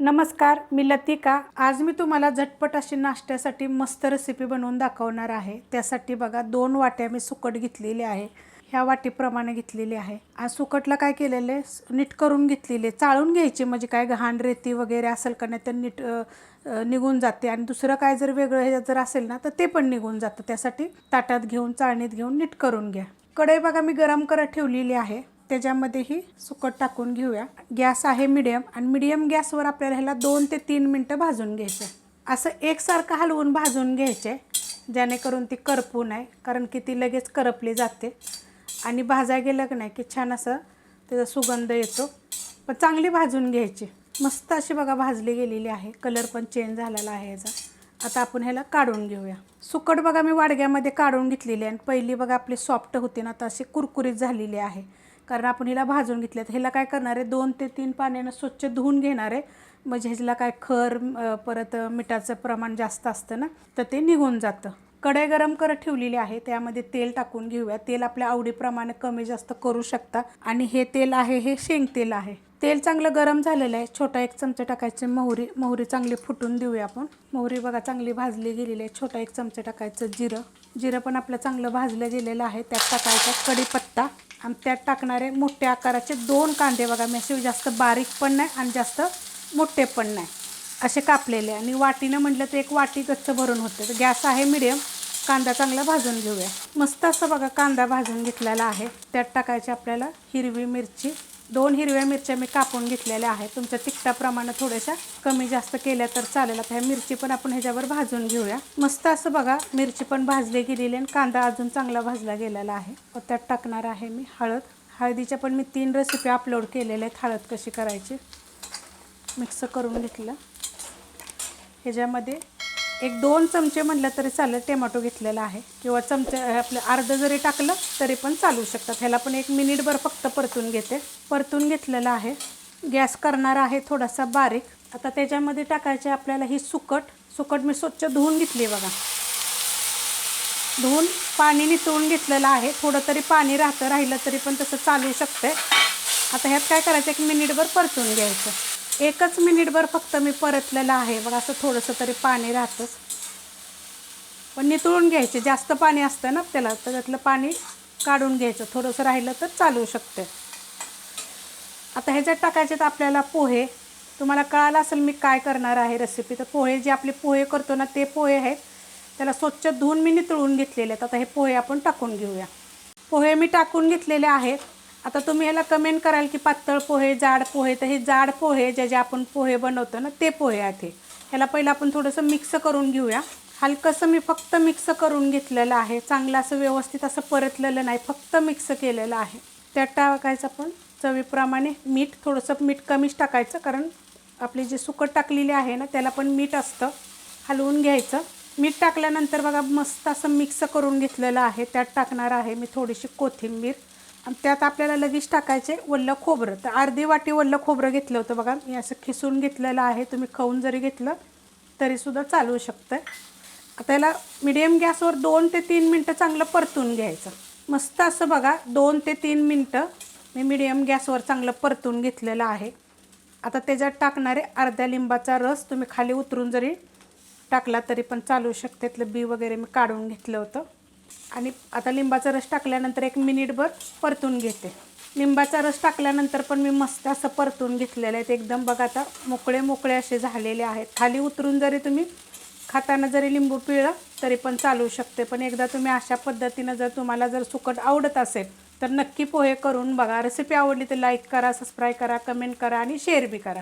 नमस्कार मी लतिका. आज मी तुम्हाला झटपट अशी नाश्त्यासाठी मस्त रेसिपी बनवून दाखवणार आहे. त्यासाठी बघा दोन वाट्या मी सुकट घेतलेली आहे. ह्या वाटीप्रमाणे घेतलेली आहे. आज सुकटला काय केलेलं आहे? नीट करून घेतलेले चाळून घ्यायची म्हणजे काय घाण रेती वगैरे असेल का नाही तर नीट निघून जाते. आणि दुसरं काय जर वेगळं हे जर असेल ना तर ते पण निघून जातं. त्यासाठी ताटात घेऊन चाळणीत घेऊन नीट करून घ्या. कढई बघा मी गरम करत ठेवलेली आहे. त्याच्यामध्येही सुकट टाकून घेऊया. गॅस आहे मिडियम आणि मिडियम गॅसवर आपल्याला ह्याला दोन ते तीन मिनटं भाजून घ्यायचं. असं एकसारखं हलवून भाजून घ्यायचे जेणेकरून ती करपू नये कारण की ती लगेच करपली जाते. आणि भाजा गेलं की नाही की छान असं त्याचा सुगंध येतो. पण चांगली भाजून घ्यायची. मस्त अशी बघा भाजली गेलेली आहे. कलर पण चेंज झालेला आहे याचा. आता आपण ह्याला काढून घेऊया. सुकट बघा मी वाडग्यामध्ये काढून घेतलेली आहे. आणि पहिली बघा आपली सॉफ्ट होती ना तर अशी कुरकुरीत झालेली आहे. कारण आपण हिला भाजून घेतल्या आहेत ह्याला काय करणार आहे? दोन ते तीन पाण्यानं स्वच्छ धुवून घेणार आहे. म्हणजे ह्याला काय खर परत मिठाचं प्रमाण जास्त असतं ना तर ते निघून जातं. कढई गरम करत ठेवलेली आहे. त्यामध्ये तेल टाकून घेऊया. तेल आपल्या आवडीप्रमाणे कमी जास्त करू शकता. आणि हे तेल आहे हे शेंग तेल आहे. तेल चांगलं गरम झालेलं आहे. छोटा एक चमचा टाकायचे मोहरी. मोहरी चांगली फुटून देऊया आपण. मोहरी बघा चांगली भाजली गेलेली आहे. छोटा एक चमचा टाकायचं जिरं. जिरं पण आपलं चांगलं भाजलं गेलेलं आहे. त्यात टाकायचा कढीपत्ता. आणि त्यात टाकणारे मोठ्या आकाराचे दोन कांदे बघा. मी जास्त बारीक पण नाही आणि जास्त मोठे पण नाही. असे कापलेले आणि वाटीनं म्हटलं तर एक वाटी गच्च भरून होते. तर गॅस आहे मिडियम कांदा चांगला भाजून घेऊया. मस्त असं बघा कांदा भाजून घेतलेला आहे. त्यात टाकायची आपल्याला हिरवी मिरची. दोन हिरव्या मिरच्या मी कापून घेतलेल्या आहेत. तुमच्या तिखटाप्रमाणे थोड्याशा कमी जास्त केल्या तर चालेल. आता ह्या मिरची पण आपण ह्याच्यावर भाजून घेऊया. मस्त असं बघा मिरची पण भाजली गेलेली आणि कांदा अजून चांगला भाजला गेलेला आहे. व त्यात टाकणार आहे मी हळद. हळदीच्या पण मी तीन रेसिपी अपलोड केलेल्या आहेत. हळद कशी करायची? मिक्स करून घेतलं. ह्याच्यामध्ये एक दोन चमचे म्हटलं तरी चालेल टेमॅटो घेतलेला आहे. किंवा चमचे आपलं अर्धं जरी टाकलं तरी पण चालू शकतात. ह्याला पण एक मिनिटभर फक्त परतून घेते. परतून घेतलेलं आहे. गॅस करणार आहे थोडासा बारीक. आता त्याच्यामध्ये टाकायचे आपल्याला ही सुकट. सुकट मी स्वच्छ धुवून घेतली बघा. धुवून पाणी नितळून घेतलेलं आहे. थोडं तरी पाणी राहतं राहिलं तरी पण तसं चालू शकते आता ह्यात काय करायचं? एक मिनिटभर परतून घ्यायचं. एकच मिनिटभर फक्त मी परतलेलं आहे. बघा असं थोडंसं तरी पाणी राहतंच पण नितळून घ्यायचे. जास्त पाणी असतं ना त्याला तर त्यातलं पाणी काढून घ्यायचं. थोडंसं राहिलं तर चालू शकते. आता ह्याच्यात टाकायचे तर आपल्याला पोहे. तुम्हाला कळालं असेल मी काय करणार आहे रेसिपी तर पोहे जे आपले पोहे करतो ना ते पोहे आहेत. त्याला स्वच्छ धुवून मी नितळून घेतलेले आहेत. आता हे पोहे आपण टाकून घेऊया. पोहे मी टाकून घेतलेले आहेत. आता तुम्ही ह्याला कमेंट कराल की पातळ पोहे जाड पोहे तर हे जाड पोहे जे जे आपण पोहे बनवतो ना ते पोहे आहेत हे. ह्याला पहिलं आपण थोडंसं मिक्स करून घेऊया. हलकंसं मी फक्त मिक्स करून घेतलेलं आहे. चांगलं असं व्यवस्थित असं परतलेलं नाही फक्त मिक्स केलेलं आहे. त्यात टाकायचं आपण चवीप्रमाणे मीठ. थोडंसं मीठ कमीच टाकायचं कारण आपली जी सुकट टाकलेली आहे ना त्याला पण मीठ असतं. हलवून घ्यायचं. मीठ टाकल्यानंतर बघा मस्त असं मिक्स करून घेतलेलं आहे. त्यात टाकणार आहे मी थोडीशी कोथिंबीर. आणि त्यात आपल्याला लगेच टाकायचे वल्लं खोबरं. तर अर्धी वाटी वल्लं खोबरं घेतलं होतं बघा. मी असं खिसून घेतलेलं आहे. तुम्ही खाऊन जरी घेतलं तरीसुद्धा चालू शकतं आता याला मिडियम गॅसवर दोन ते तीन मिनटं चांगलं परतून घ्यायचं. मस्त असं बघा दोन ते तीन मिनटं मी मिडियम गॅसवर चांगलं परतून घेतलेलं आहे. आता त्याच्यात टाकणारे अर्ध्या लिंबाचा रस तुम्ही खाली उतरून जरी टाकला तरी पण चालू शकते. त्यातलं बी वगैरे मी काढून घेतलं होतं. आणि आता लिंबाचा रस टाकल्यानंतर एक मिनिटभर परतून घेते. लिंबाचा रस टाकल्यानंतर पण मी मस्त असं परतून घेतलेलं आहे. ते एकदम बघा आता मोकळे मोकळे असे झालेले आहेत. खाली उतरून जरी तुम्ही खाताना जरी लिंबू पिळलं तरी पण चालू शकते. पण एकदा तुम्ही अशा पद्धतीनं जर तुम्हाला जर सुकट आवडत असेल तर नक्की पोहे करून बघा. रेसिपी आवडली तर लाईक करा सबस्क्राईब करा कमेंट करा आणि शेअर बी करा.